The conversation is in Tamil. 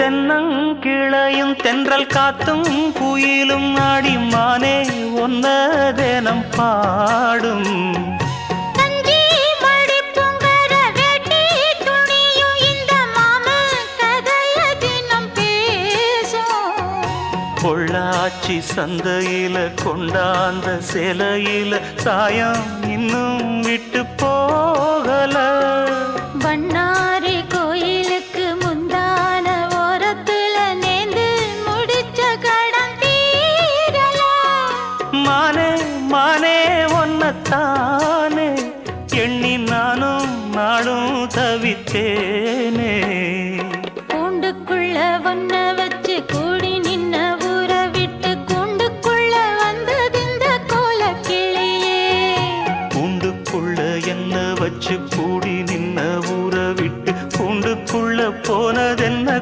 தென்னங்கிளையும் தென்றல் காத்தும் குயிலும் ஆடிமானே ஒன்ன தினம் பாடும் பொள்ளாச்சி சந்தையில கொண்டாந்த சிலையில சாயம் இன்னும் விட்டு போகல. பண்ணாரி மானே மானே ஒன்னத்தானே. எண்ணி நானும் நாடும் தவித்தேனே. கூண்டுக்குள்ள ஒன்ன வச்சு கூடி நின்ன ஊற விட்டு கூண்டுக்குள்ள வந்ததிந்த கோல கிளியே கூண்டுக்குள்ள என்ன வச்சு கூடி நின்ன ஊற விட்டு கூண்டுக்குள்ள போனதென்ன